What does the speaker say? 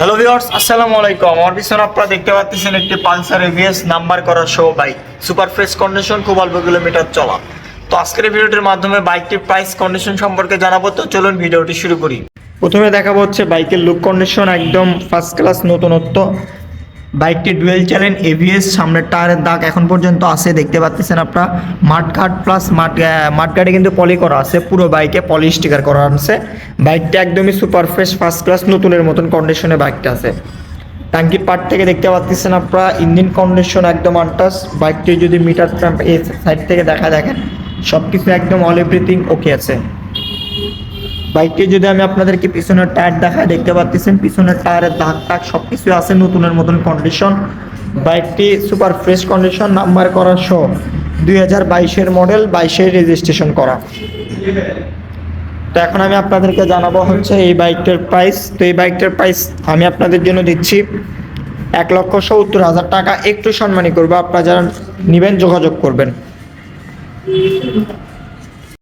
Hello viewers আসসালামু আলাইকুম আমার পিছনে আপনারা দেখতে পাচ্ছেন একটি পালসার এভিএস নাম্বার করা show bike super fresh condition খুব অল্প কিলোমিটার চলা। তো আজকের ভিডিওটির মাধ্যমে বাইকটির প্রাইস কন্ডিশন সম্পর্কে জানাব। তো চলুন ভিডিওটি শুরু করি। প্রথমে দেখাবো হচ্ছে বাইকের লুক কন্ডিশন একদম ফার্স্ট ক্লাস নতুনত্ব। বাইকটি ডুয়েল চ্যানেল এভিএস, সামনের টায়ারের দাগ এখন পর্যন্ত আছে, দেখতে পাচ্ছেন আপনারা। মাঠ কাট প্লাস মাঠ মাঠ কাটে কিন্তু পলি করা আছে, পুরো বাইকে পলি স্টিকার করা আছে। বাইকটা একদমই সুপার ফ্রেশ ফার্স্ট ক্লাস নতুনের মতন কন্ডিশনে বাইকটা আছে। টাঙ্কি পার্ট থেকে দেখতে পাচ্ছেন আপনারা, ইঞ্জিন কন্ডিশন একদম আনটাস বাইকটি যদি মিটার এই সাইড থেকে দেখা দেখেন সব কিছু একদম অল এভরিথিং ওকে আছে। বাইকটি যদি আমি আপনাদেরকে পিছনের টায়ার দেখায় দেখতে পাচ্ছেন পিছনের টায়ারের দাগ টাগ সব কিছু আছে, নতুনের মতন কন্ডিশন বাইকটি সুপার ফ্রেশ কন্ডিশন নাম্বার করা সহ দুই হাজার বাইশের মডেল বাইশের রেজিস্ট্রেশন করা। তো এখন আমি আপনাদেরকে জানাব হচ্ছে এই বাইকটার প্রাইস তো এই বাইকটার প্রাইস আমি আপনাদের জন্য দিচ্ছি এক লক্ষ সত্তর হাজার টাকা। একটু সম্মানী করব, আপনারা যারা নেবেন যোগাযোগ করবেন।